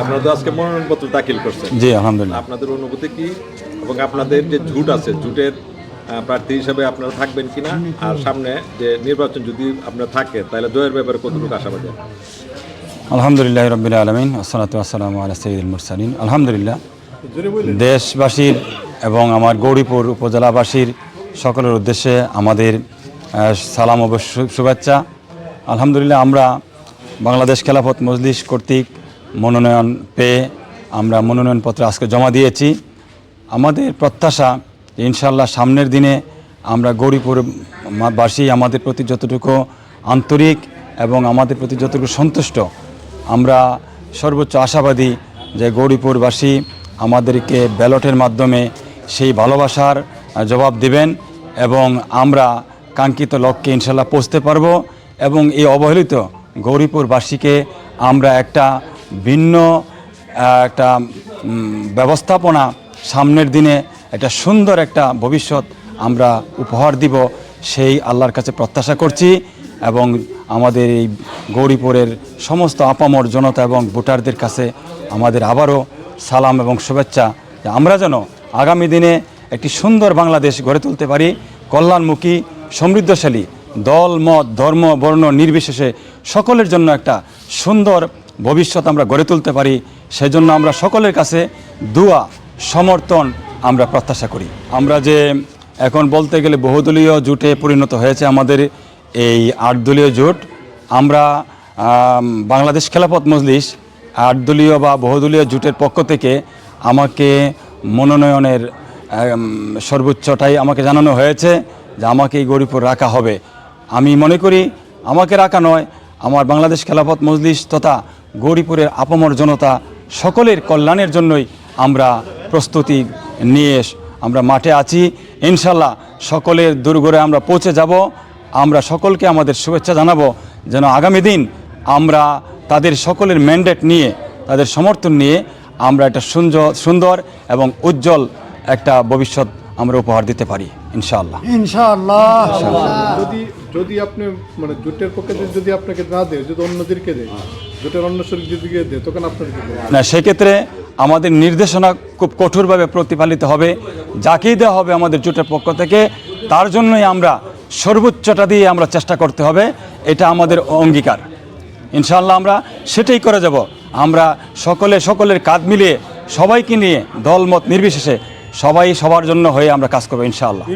আপনারা তো আজকে মনোনয়নপত্র দাখিল করছেন। জি আলহামদুলিল্লাহ। আপনাদের অনুভূতি কি এবং আপনাদের যে ঝুট আছে ঝুটের প্রার্থী হিসাবে আপনারা থাকবেন কিনা? আর সামনে যে নির্বাচন যদি আপনার থাকে তাহলে জয়ের ব্যাপারে কতটুকু আশাবাদী? আলহামদুলিল্লাহ রবিল আলমিন আসসালাতু আসসালামু আলা সঈদুল মুরসালিন। আলহামদুলিল্লাহ দেশবাসীর এবং আমার গৌরীপুর উপজেলাবাসীর সকলের উদ্দেশ্যে আমাদের সালাম অবশ্য শুভেচ্ছা। আলহামদুলিল্লাহ আমরা বাংলাদেশ খেলাফত মজলিস কর্তৃক মনোনয়ন পেয়ে আমরা মনোনয়নপত্র আজকে জমা দিয়েছি। আমাদের প্রত্যাশা ইনশাল্লাহ সামনের দিনে আমরা গৌরীপুর মা- বাসী আমাদের প্রতি যতটুকু আন্তরিক এবং আমাদের প্রতি যতটুকু সন্তুষ্ট, আমরা সর্বোচ্চ আশাবাদী যে গৌরীপুরবাসী আমাদেরকে ব্যালটের মাধ্যমে সেই ভালোবাসার জবাব দিবেন এবং আমরা কাঙ্ক্ষিত লক্ষ্যে ইনশাল্লাহ পৌঁছতে পারব এবং এই অবহেলিত গৌরীপুরবাসীকে আমরা একটা ভিন্ন একটা ব্যবস্থাপনা সামনের দিনে একটা সুন্দর একটা ভবিষ্যৎ আমরা উপহার দিব, সেই আল্লাহর কাছে প্রত্যাশা করছি এবং আমাদের এই গৌরীপুরের সমস্ত আপামর জনতা এবং ভোটারদের কাছে আমাদের আবারও সালাম এবং শুভেচ্ছা। আমরা যেন আগামী দিনে একটি সুন্দর বাংলাদেশ গড়ে তুলতে পারি। কল্যাণমুখী, সমৃদ্ধশালী দল, মত, ধর্ম, বর্ণ, নির্বিশেষে সকলের জন্য একটা সুন্দর ভবিষ্যৎ আমরা গড়ে তুলতে পারি। সেজন্য আমরা সকলের কাছে দুয়া, সমর্থন আমরা প্রত্যাশা করি। আমরা যে এখন বলতে গেলে বহুদলীয় জোটে পরিণত হয়েছে আমাদের এই আটদলীয় জোট। আমরা বাংলাদেশ খেলাপথ মজলিস আটদলীয় বা বহুদলীয় জোটের পক্ষ থেকে আমাকে মনোনয়নের সর্বোচ্চটাই আমাকে জানানো হয়েছে যে আমাকে এই গরিপুর রাখা হবে। আমি মনে করি আমাকে রাখা নয়, আমার বাংলাদেশ খেলাফত মজলিস তথা গৌরীপুরের আপামর জনতা সকলের কল্যাণের জন্যই আমরা প্রস্তুতি নিয়ে আমরা মাঠে আছি। ইনশাল্লাহ সকলের দুর্গরে আমরা পৌঁছে যাব। আমরা সকলকে আমাদের শুভেচ্ছা জানাব যেন আগামী দিন আমরা তাদের সকলের ম্যান্ডেট নিয়ে, তাদের সমর্থন নিয়ে আমরা একটা সুন্দর সুন্দর এবং উজ্জ্বল একটা ভবিষ্যৎ আমরা উপহার দিতে পারি ইনশাআল্লাহ। ইনশাআল্লাহ। যদি যদি আপনি মানে জোটের পক্ষে যদি আপনাকে না দেয় যদি অন্যদেরকে দেয় জোটের অন্য শরীর যদি দেয় তখন আপনার কি করবেন? না সেক্ষেত্রে আমাদের নির্দেশনা খুব কঠোরভাবে প্রতিপালিত হবে। যাকেই দেওয়া হবে আমাদের জোটের পক্ষ থেকে তার জন্যই আমরা সর্বোচ্চটা দিয়ে আমরা চেষ্টা করতে হবে। এটা আমাদের অঙ্গীকার। ইনশাআল্লাহ আমরা সেটাই করে যাব। আমরা সকলে সকলের কাঁধ মিলিয়ে সবাইকে নিয়ে দলমত নির্বিশেষে সবাই সবার জন্য হয়ে আমরা কাজ করব ইনশাআল্লাহ।